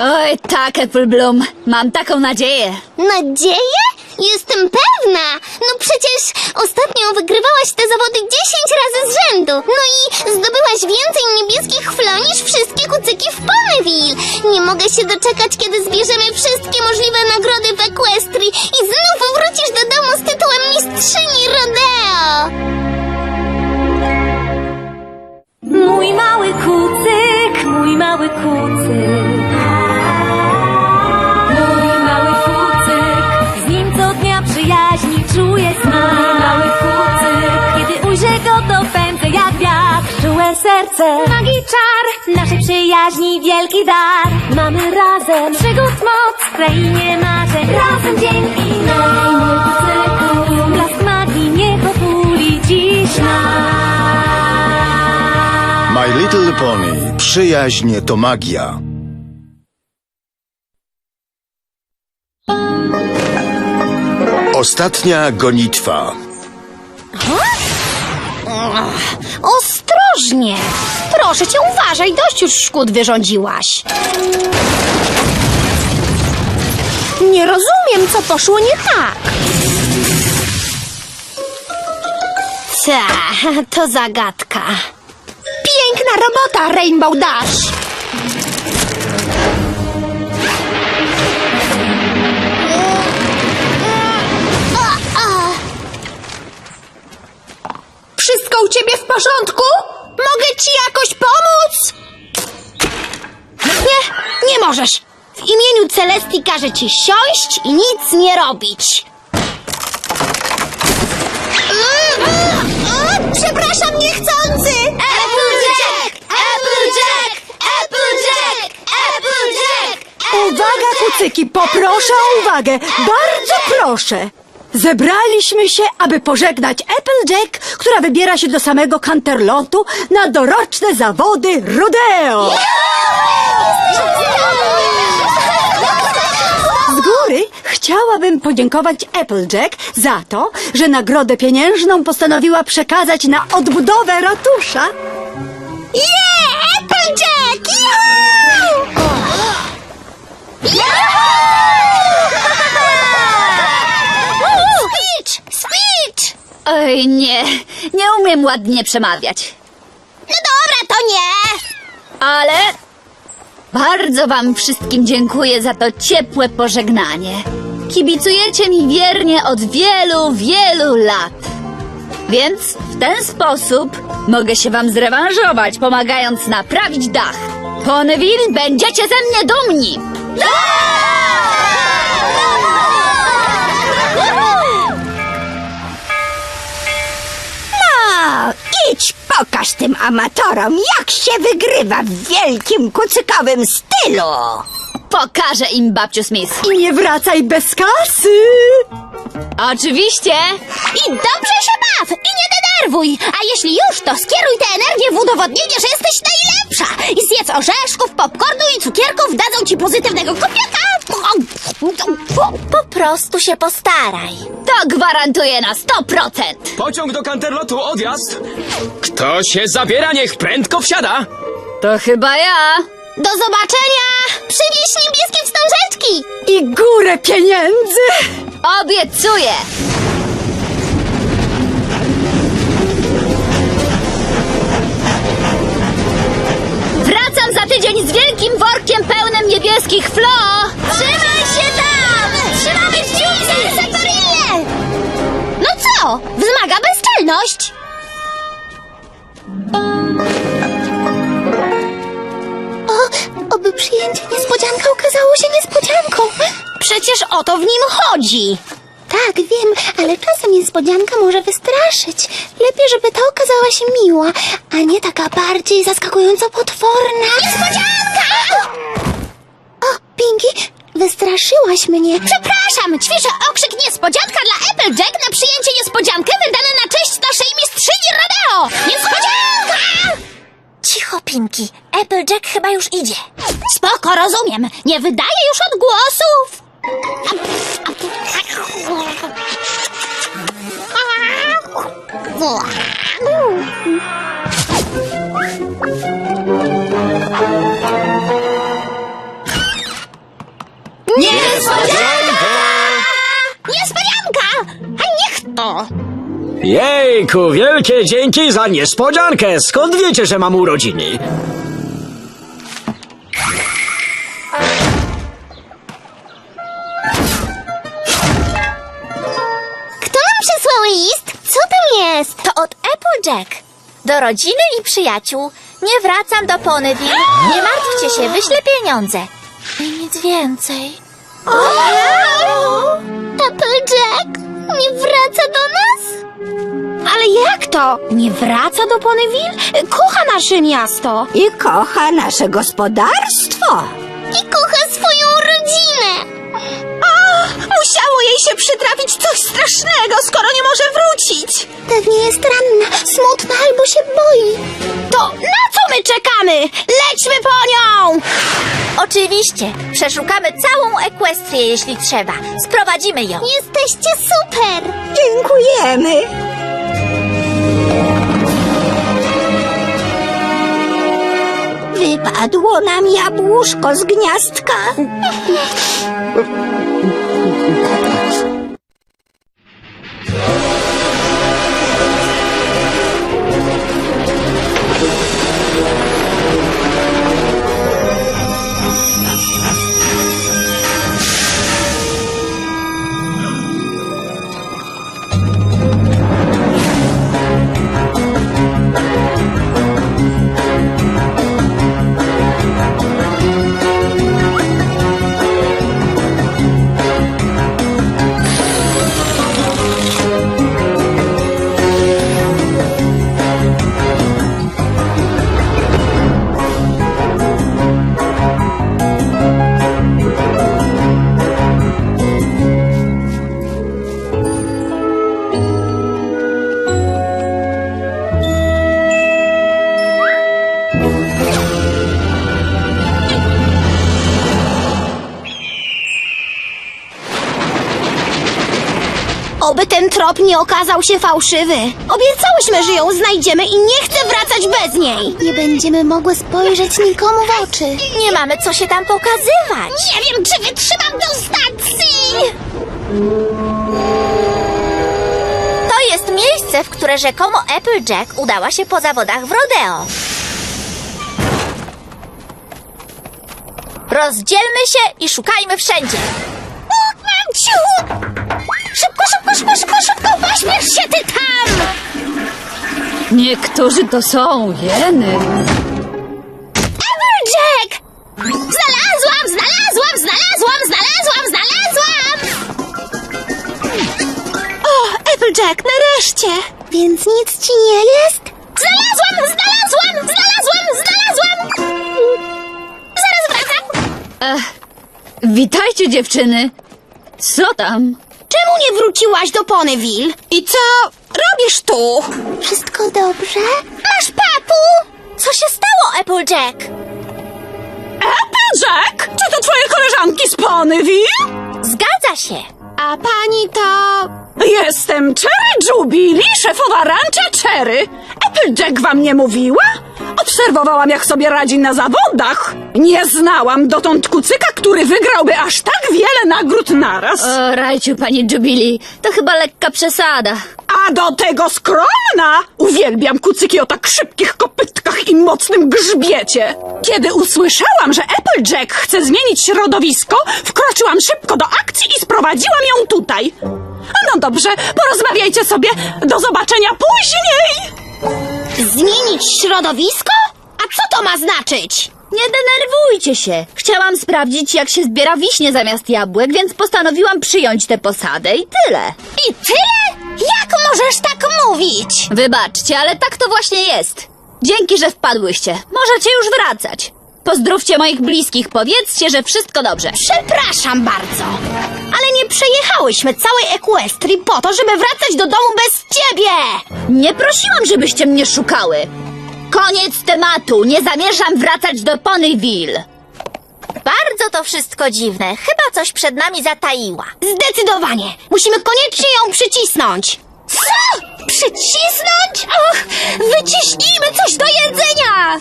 Oj, tak, Apple Bloom. Mam taką nadzieję. Nadzieję? Jestem pewna! No przecież ostatnio wygrywałaś te zawody 10 razy z rzędu. No i zdobyłaś więcej niebieskich flo niż wszystkie kucyki w Ponyville. Nie mogę się doczekać, kiedy zbierzemy wszystkie możliwe nagrody w Equestrii i znów wrócisz do domu z tytułem mistrzyni rodeo. Mój mały kucyk, mój mały kucyk. Czuję smak. Mały kucyk, kiedy ujrzę go, to pędzę jak wiatr. Czułe serce, magii czar, naszej przyjaźni wielki dar. Mamy razem przygód moc w krainie marzeń. Razem dzień i noc. Blask magii niech otuli dziś nas. My Little Pony. Przyjaźń to magia. Ostatnia gonitwa. Ostrożnie! Proszę cię, uważaj, dość już szkód wyrządziłaś. Nie rozumiem, co poszło nie tak. Ta, to zagadka. Piękna robota, Rainbow Dash! Wszystko u ciebie w porządku? Mogę ci jakoś pomóc? Nie, nie możesz. W imieniu Celestii każę ci siąść i nic nie robić. Przepraszam, niechcący! Applejack! Applejack! Applejack! Applejack! Uwaga, kucyki, poproszę o uwagę. Bardzo proszę. Zebraliśmy się, aby pożegnać Applejack, która wybiera się do samego Canterlotu na doroczne zawody rodeo. Z góry chciałabym podziękować Applejack za to, że nagrodę pieniężną postanowiła przekazać na odbudowę ratusza. Yeah! Applejack! Speech! Oj, nie. Nie umiem ładnie przemawiać. No dobra, to nie! Ale bardzo wam wszystkim dziękuję za to ciepłe pożegnanie. Kibicujecie mi wiernie od wielu, wielu lat. Więc w ten sposób mogę się wam zrewanżować, pomagając naprawić dach. Ponyville, będziecie ze mnie dumni! No, idź pokaż tym amatorom, jak się wygrywa w wielkim kucykowym stylu. Pokażę im, babciu Smith. I nie wracaj bez kasy. Oczywiście! I dobrze się baw! I nie denerwuj! A jeśli już, to skieruj tę energię w udowodnienie, że jesteś najlepsza! I zjedz orzeszków, popcornu i cukierków, dadzą ci pozytywnego kopiaka! Po prostu się postaraj. To gwarantuję na 100%! Pociąg do Canterlotu, odjazd! Kto się zabiera, niech prędko wsiada! To chyba ja! Do zobaczenia! Przynieś niebieskie wstążeczki! I górę pieniędzy. Obiecuję! Tydzień z wielkim workiem pełnym niebieskich flo! Trzymaj się tam! Trzymamy kciuki! Satorille! No co? Wzmaga bezczelność! O, oby przyjęcie niespodzianka okazało się niespodzianką. Przecież o to w nim chodzi. Tak, wiem, ale czasem niespodzianka może wystraszyć. Lepiej, żeby ta okazała się miła, a nie taka bardziej zaskakująco potworna. Niespodzianka! O, Pinky, wystraszyłaś mnie. Przepraszam, ćwiczę okrzyk niespodzianka dla Applejack na przyjęcie niespodziankę wydane na cześć naszej mistrzyni rodeo! Niespodzianka! Cicho, Pinky. Applejack chyba już idzie. Spoko, rozumiem. Nie wydaje już odgłosów. Niespodzianka! A niech to! Jejku, wielkie dzięki za niespodziankę. Skąd wiecie, że mam urodziny? Applejack. Do rodziny i przyjaciół. Nie wracam do Ponyville. Nie martwcie się, wyślę pieniądze. I nic więcej. Applejack nie wraca do nas? Ale jak to? Nie wraca do Ponyville? Kocha nasze miasto. I kocha nasze gospodarstwo. I kocha swoją rodzinę. Musiało jej się przytrafić coś strasznego, skoro nie może wrócić. Pewnie jest ranna, smutna albo się boi. To na co my czekamy? Lećmy po nią! Oczywiście. Przeszukamy całą Ekwestrię, jeśli trzeba. Sprowadzimy ją. Jesteście super! Dziękujemy. Wypadło nam jabłuszko z gniazdka. trop nie okazał się fałszywy. Obiecałyśmy, że ją znajdziemy i nie chcę wracać bez niej. Nie będziemy mogły spojrzeć nikomu w oczy. Nie mamy co się tam pokazywać. Nie wiem, czy wytrzymam do stacji! To jest miejsce, w które rzekomo Applejack udała się po zawodach w rodeo. Rozdzielmy się i szukajmy wszędzie. Mamciu! Szybko, szybko, szybko, szybko, szybko! Pośmiesz się ty tam! Niektórzy to są jeny. Applejack! Znalazłam, znalazłam, znalazłam, znalazłam, znalazłam! O, Applejack, nareszcie! Więc nic ci nie jest? Znalazłam, znalazłam, znalazłam, znalazłam! Zaraz wracam! Witajcie dziewczyny. Co tam? Czemu nie wróciłaś do Ponyville? I co robisz tu? Wszystko dobrze? Masz papu! Co się stało, Applejack? Jack, czy to twoje koleżanki z Ponyville? Zgadza się. A pani to... Jestem Cherry Jubilee, szefowa rancha Cherry. Applejack wam nie mówiła? Obserwowałam, jak sobie radzi na zawodach. Nie znałam dotąd kucyka, który wygrałby aż tak wiele nagród naraz. O, rajciu, pani Jubilee, to chyba lekka przesada. A do tego skromna! Uwielbiam kucyki o tak szybkich kopytkach i mocnym grzbiecie. Kiedy usłyszałam, że Applejack chce zmienić środowisko, wkroczyłam szybko do akcji i sprowadziłam ją tutaj. No dobrze, porozmawiajcie sobie. Do zobaczenia później! Zmienić środowisko? A co to ma znaczyć? Nie denerwujcie się. Chciałam sprawdzić, jak się zbiera wiśnie zamiast jabłek, więc postanowiłam przyjąć tę posadę i tyle. I tyle? Jak możesz tak mówić? Wybaczcie, ale tak to właśnie jest. Dzięki, że wpadłyście. Możecie już wracać. Pozdrówcie moich bliskich, powiedzcie, że wszystko dobrze. Przepraszam bardzo, ale nie przejechałyśmy całej Equestrii po to, żeby wracać do domu bez ciebie! Nie prosiłam, żebyście mnie szukały. Koniec tematu. Nie zamierzam wracać do Ponyville. Bardzo to wszystko dziwne. Chyba coś przed nami zataiła. Zdecydowanie! Musimy koniecznie ją przycisnąć! Co? Przycisnąć? Och, wyciśnijmy coś do jedzenia!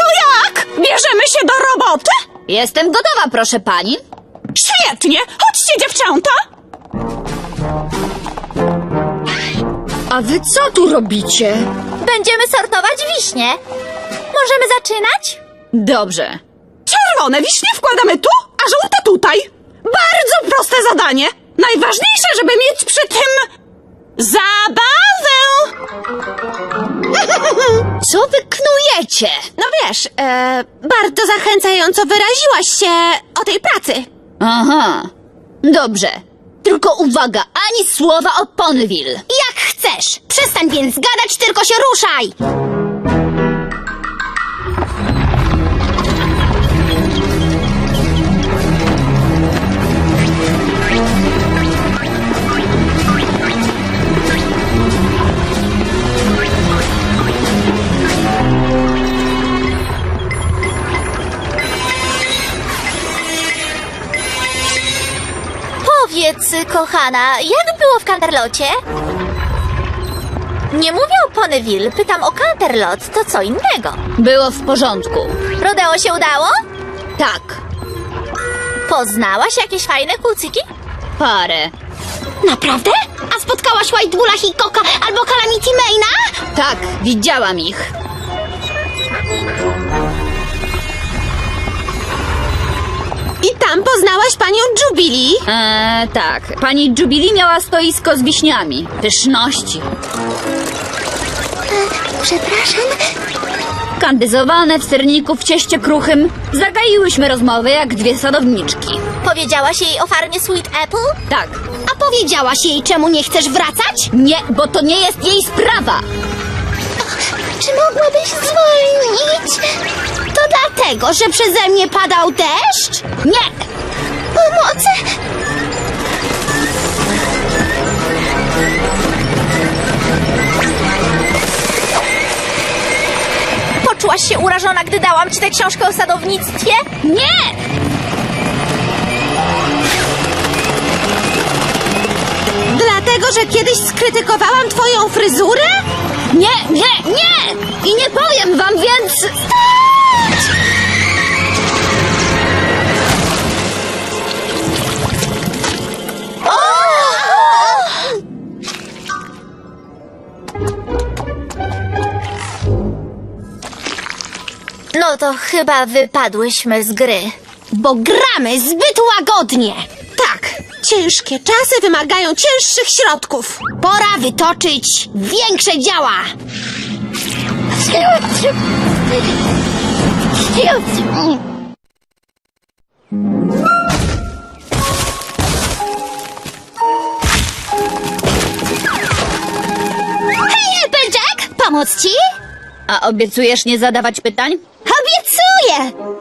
To jak? Bierzemy się do roboty? Jestem gotowa, proszę pani. Świetnie! Chodźcie, dziewczęta! A wy co tu robicie? Będziemy sortować wiśnie. Możemy zaczynać? Dobrze. Czerwone wiśnie wkładamy tu, a żółte tutaj. Bardzo proste zadanie. Najważniejsze, żeby mieć przy tym zabawę. Co wy knujecie? No wiesz, e, bardzo zachęcająco wyraziłaś się o tej pracy. Aha. Dobrze. Tylko uwaga, ani słowa o Ponyville. Jak chcesz. Przestań więc gadać, tylko się ruszaj. Kochana, jak było w Canterlocie? Nie mówię o Ponyville, pytam o Canterlot, to co innego. Było w porządku. Rodeo się udało? Tak. Poznałaś jakieś fajne kucyki? Parę. Naprawdę? A spotkałaś White Bulla Hickoka albo Calamity Maina? Tak, widziałam ich. Tam poznałaś panią Jubilee? Eee, tak. Pani Jubilee miała stoisko z wiśniami. Pyszności. Przepraszam? Kandyzowane w serniku w cieście kruchym. Zagaiłyśmy rozmowę jak dwie sadowniczki. Powiedziałaś jej o farmie Sweet Apple? Tak. A powiedziałaś jej, czemu nie chcesz wracać? Nie, bo to nie jest jej sprawa. Czy mogłabyś zwolnić? To dlatego, że przeze mnie padał deszcz? Nie! Pomocy! Poczułaś się urażona, gdy dałam ci tę książkę o sadownictwie? Nie! Dlatego, że kiedyś skrytykowałam twoją fryzurę? Nie, nie, nie! I nie powiem wam, więc... No to chyba wypadłyśmy z gry. Bo gramy zbyt łagodnie. Tak, ciężkie czasy wymagają cięższych środków. Pora wytoczyć większe działa. Hej, Applejack! Pomóc ci? A obiecujesz nie zadawać pytań? Obiecuję!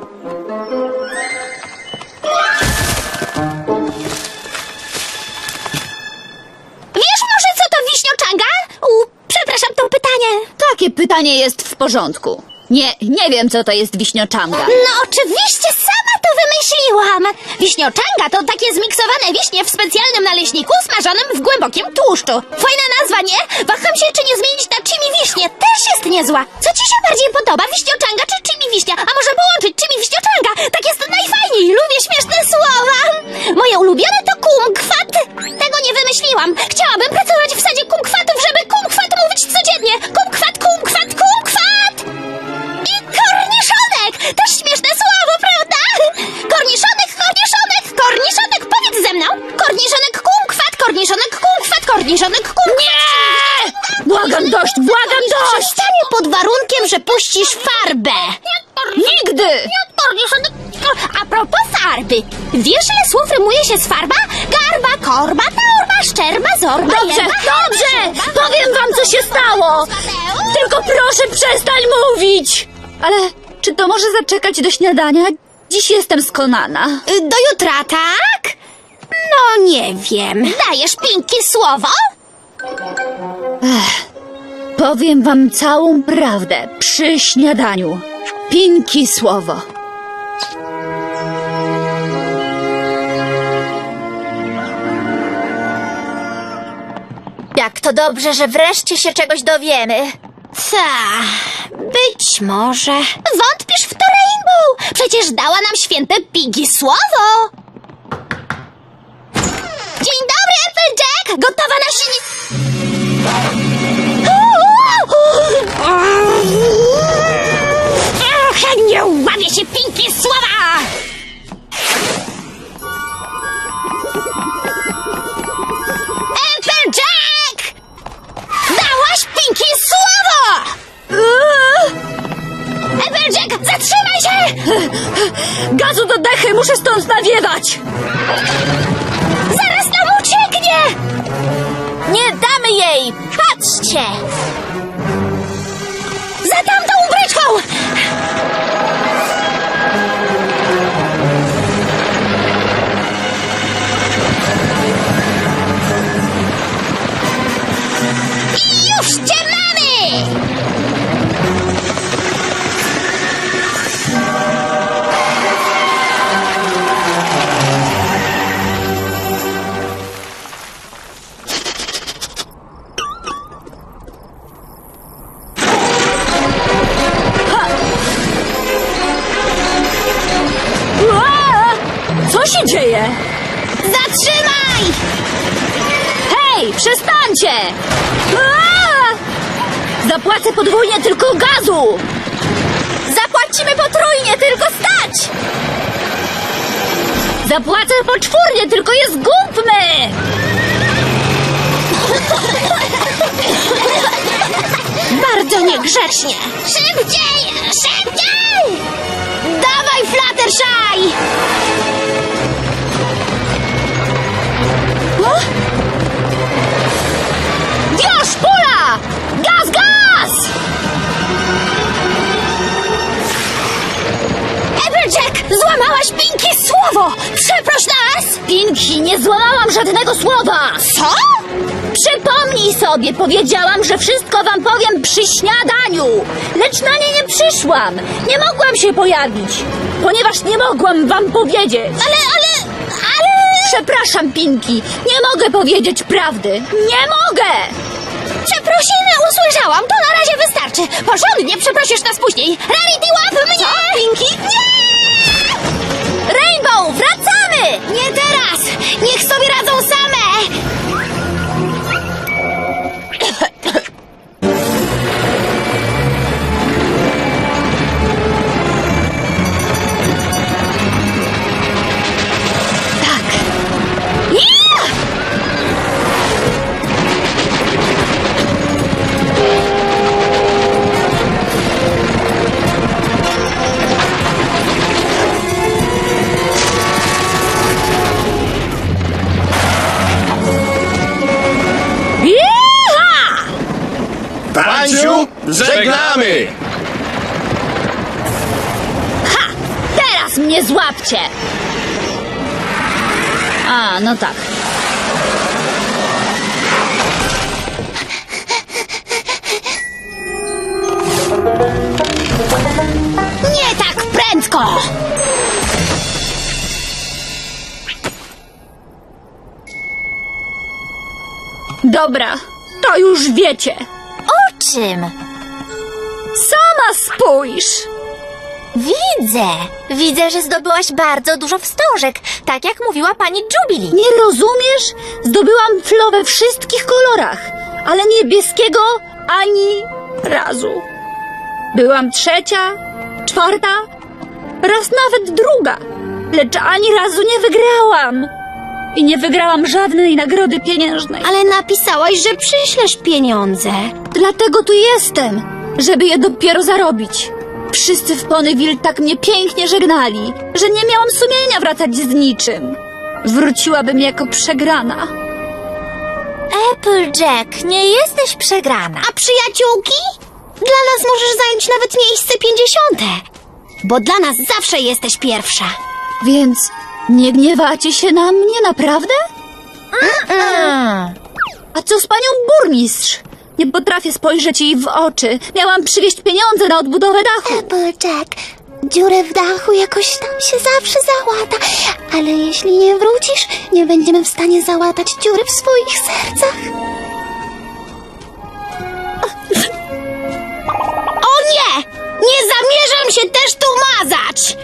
Takie pytanie jest w porządku. Nie, nie wiem, co to jest wiśnioczanga. No oczywiście, sama to wymyśliłam. Wiśnioczanga to takie zmiksowane wiśnie w specjalnym naleśniku smażonym w głębokim tłuszczu. Fajna nazwa, nie? Waham się, czy nie zmienić na chimi wiśnie. Też jest niezła. Co ci się bardziej podoba, wiśnioczanga czy chimi wiśnia? A może połączyć chimi wiśnioczanga? Tak jest najfajniej. Lubię śmieszne słowa. Moje ulubione to kumkwat. Tego nie wymyśliłam. Chciałabym pracować że puścisz farbę! Nigdy! A propos farby, wiesz ile słów rymuje się z farba? Garba, korba, torba, szczerba, zorba, Dobrze, dobrze! Powiem wam, co się stało! Tylko proszę przestań mówić! Ale czy to może zaczekać do śniadania? Dziś jestem skonana. Y, Do jutra, tak? No nie wiem. Dajesz Pinki słowo? Powiem wam całą prawdę przy śniadaniu. Pinki słowo. Jak to dobrze, że wreszcie się czegoś dowiemy. Ta, być może. Wątpisz w to Rainbow? Przecież dała nam święte Piggy słowo. Stać! Zapłacę poczwórnie, tylko je zgubmy! Bardzo niegrzecznie! Szybciej! Szybciej! Dawaj, Fluttershy! Złamałaś Pinki słowo! Przeproś nas! Pinki, nie złamałam żadnego słowa! Co? Przypomnij sobie, powiedziałam, że wszystko wam powiem przy śniadaniu. Lecz na nie nie przyszłam. Nie mogłam się pojawić, ponieważ nie mogłam wam powiedzieć. Ale, ale, ale... Przepraszam, Pinki, nie mogę powiedzieć prawdy. Nie mogę! Przeprosiny usłyszałam, to na razie wystarczy. Porządnie przeprosisz nas później. Rarity, łap mnie! Co, Pinki? Nie! Rainbow, wracamy! Nie teraz! Niech sobie radzą same! No tak. Nie tak prędko! Dobra, to już wiecie. O czym? Sama spójrz! Widzę. Widzę, że zdobyłaś bardzo dużo wstążek, tak jak mówiła pani Jubilee. Nie rozumiesz? Zdobyłam flo we wszystkich kolorach, ale niebieskiego ani razu. Byłam trzecia, czwarta, raz nawet druga, lecz ani razu nie wygrałam. I nie wygrałam żadnej nagrody pieniężnej. Ale napisałaś, że przyślesz pieniądze. Dlatego tu jestem, żeby je dopiero zarobić. Wszyscy w Ponyville tak mnie pięknie żegnali, że nie miałam sumienia wracać z niczym. Wróciłabym jako przegrana. Applejack, nie jesteś przegrana. A przyjaciółki? Dla nas możesz zająć nawet miejsce pięćdziesiąte. Bo dla nas zawsze jesteś pierwsza. Więc nie gniewacie się na mnie, naprawdę? A co z panią burmistrz? Nie potrafię spojrzeć jej w oczy. Miałam przywieźć pieniądze na odbudowę dachu. Applejack, dziurę w dachu jakoś tam się zawsze załata. Ale jeśli nie wrócisz, nie będziemy w stanie załatać dziury w swoich sercach. O nie! Nie zamierzam się też tu mazać!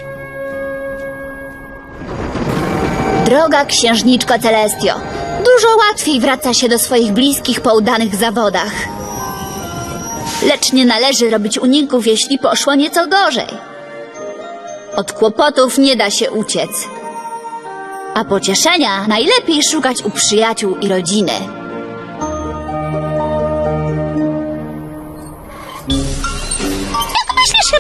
Droga księżniczko Celestio, Dużo łatwiej wraca się do swoich bliskich po udanych zawodach. Lecz nie należy robić uników, jeśli poszło nieco gorzej. Od kłopotów nie da się uciec. A pocieszenia najlepiej szukać u przyjaciół i rodziny.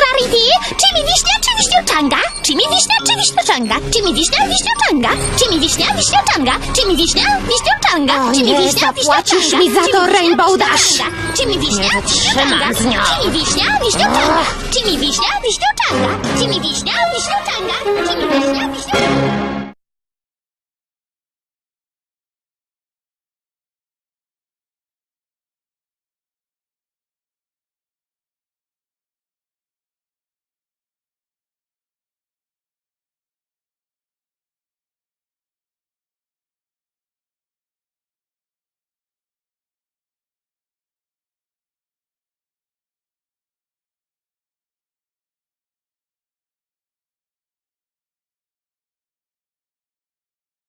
Rarity? Czy mi wiśnia, czy wiśnioczanga? Czy mi wiśnia, czy wiśnioczanga? Czy mi wiśnia, wiśnioczanga? Czy mi wiśnia, wiśnioczanga? Czy mi wiśnia, wiśnioczanga? Czy mi wiśnia, wiśnioczanga? mi za to, Rainbow Dash. Czy mi wiśnia, wiśnioczanga? z nią. Czy mi wiśnia, wiśnioczanga? Czy mi wiśnia, wiśnioczanga? Czy mi wiśnia, wiśnioczanga? Czy mi wiśnia, wiśnioczanga?